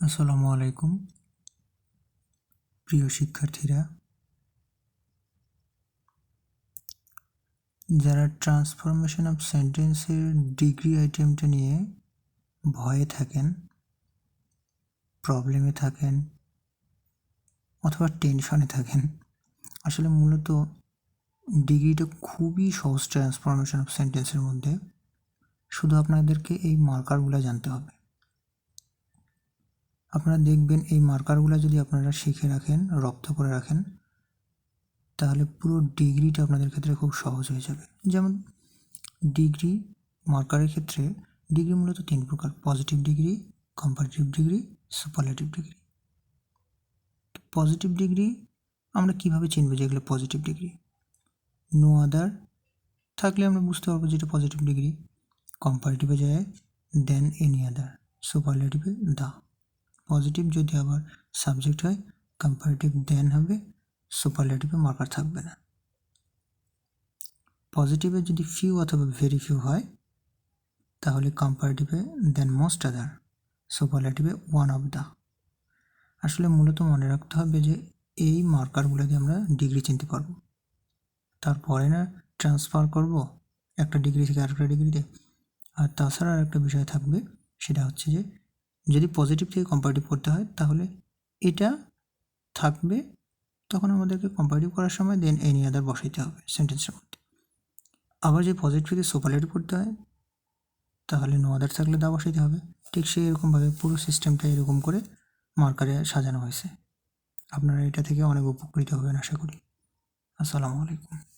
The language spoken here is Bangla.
আসসালামু আলাইকুম, প্রিয় শিক্ষার্থীরা। যারা ট্রান্সফরমেশন অফ সেন্টেন্সের ডিগ্রি আইটেমটা নিয়ে ভয়ে থাকেন, প্রবলেমে থাকেন, অথবা টেনশনে থাকেন, আসলে মূলত ডিগ্রিটা খুবই সহজ ট্রান্সফরমেশন অফ সেন্টেন্সের মধ্যে। শুধু আপনাদেরকে এই মার্কারগুলো জানতে হবে। আপনারা দেখবেন এই মার্কারগুলো যদি আপনারা শিখে রাখেন, রপ্ত করে রাখেন, তাহলে পুরো ডিগ্রিটা আপনাদের ক্ষেত্রে খুব সহজ হয়ে যাবে। যেমন ডিগ্রি মার্কারের ক্ষেত্রে, ডিগ্রি মূলত তিন প্রকার, positive degree, comparative degree, superlative degree. Positive degree আমরা কীভাবে চিনব যে এগুলো পজিটিভ ডিগ্রি? নো আদার থাকলে আমরা বুঝতে পারব যেটা পজিটিভ ডিগ্রি। কম্পারেটিভে যায় দেন এনি আদার সুপারলেটিভে দা। পজিটিভ যদি আবার সাবজেক্ট হয় কম্পারেটিভ দেন হবে সুপারলেটিভে মার্কার থাকবে না। পজিটিভে যদি ফিউ অথবা ভেরি ফিউ হয়, তাহলে কম্পারেটিভে দেন মোস্ট আদার সুপারলেটিভে ওয়ান অফ দ্য আসলে মূলত মনে রাখতে হবে যে, এই মার্কারগুলো দিয়ে আমরা ডিগ্রি চিনতে পারব। তারপরে না ট্রান্সফার করব একটা ডিগ্রি থেকে আরেকটা ডিগ্রিতে আর তাছাড়া আরেকটা বিষয় থাকবে, সেটা হচ্ছে যে যদি পজিটিভ থেকে কম্পারেটিভ করতে হয়, তাহলে এটা থাকবে তখন আমাদেরকে কম্পারেটিভ করার সময় দেন এনি আদার বসাইতে হবে সেন্টেন্সের মধ্যে। আবার যে পজিটিভ থেকে সুপারলেটিভ করতে হয়, তাহলে নো আদার থাকলে দা বসাইতে হবে। ঠিক সেই এরকমভাবে পুরো সিস্টেমটা এরকম করে মার্কারে সাজানো হয়েছে। আপনারা এটা থেকে অনেক উপকৃত হবেন, আশা করি। আসসালামু আলাইকুম।